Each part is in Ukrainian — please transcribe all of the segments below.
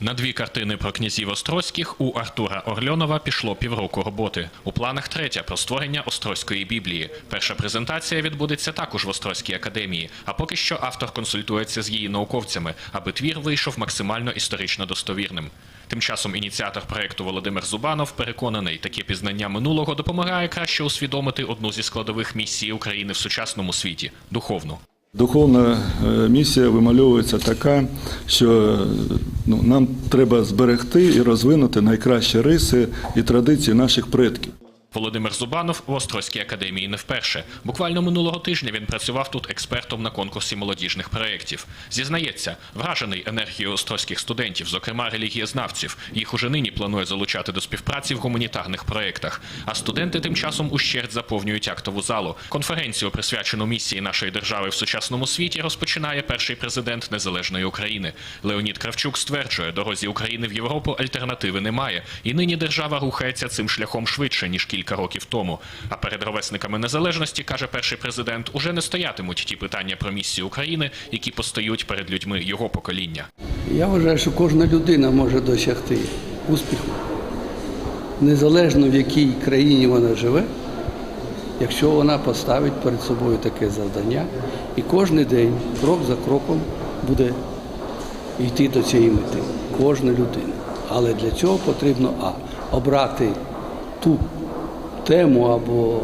На дві картини про князів Острозьких у Артура Орльонова пішло півроку роботи. У планах третя про створення Острозької біблії. Перша презентація відбудеться також в Острозькій академії. А поки що автор консультується з її науковцями, аби твір вийшов максимально історично достовірним. Тим часом ініціатор проекту Володимир Зубанов переконаний, таке пізнання минулого допомагає краще усвідомити одну зі складових місій України в сучасному світі духовну. Духовна е, місія вимальовується така, що ну, нам треба зберегти і розвинути найкращі риси і традиції наших предків. Володимир Зубанов в Острозькій академії не вперше. Буквально минулого тижня він працював тут експертом на конкурсі молодіжних проєктів. Зізнається, вражений енергією острозьких студентів, зокрема релігієзнавців. Їх уже нині планує залучати до співпраці в гуманітарних проєктах. А студенти тим часом ущерть заповнюють актову залу. Конференцію, присвячену місії нашої держави в сучасному світі, розпочинає перший президент незалежної України. Леонід Кравчук стверджує, дорозі України в Європу альтернативи немає, і нині держава рухається цим шляхом швидше ніж кілька років тому. А перед ровесниками незалежності каже перший президент, уже не стоятимуть ті питання про місію України, які постають перед людьми його покоління. Я вважаю, що кожна людина може досягти успіху, незалежно в якій країні вона живе, якщо вона поставить перед собою таке завдання, і кожен день, крок за кроком, буде йти до цієї мети. Кожна людина. Але для цього потрібно а обрати ту тему або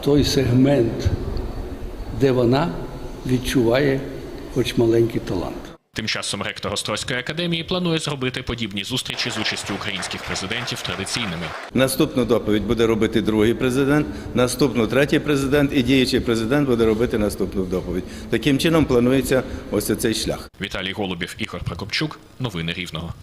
той сегмент, де вона відчуває хоч маленький талант. Тим часом ректор Острозької академії планує зробити подібні зустрічі з участю українських президентів традиційними. Наступну доповідь буде робити другий президент, наступну третій президент і діючий президент буде робити наступну доповідь. Таким чином планується ось цей шлях. Віталій Голубів, Ігор Прокопчук. Новини Рівного.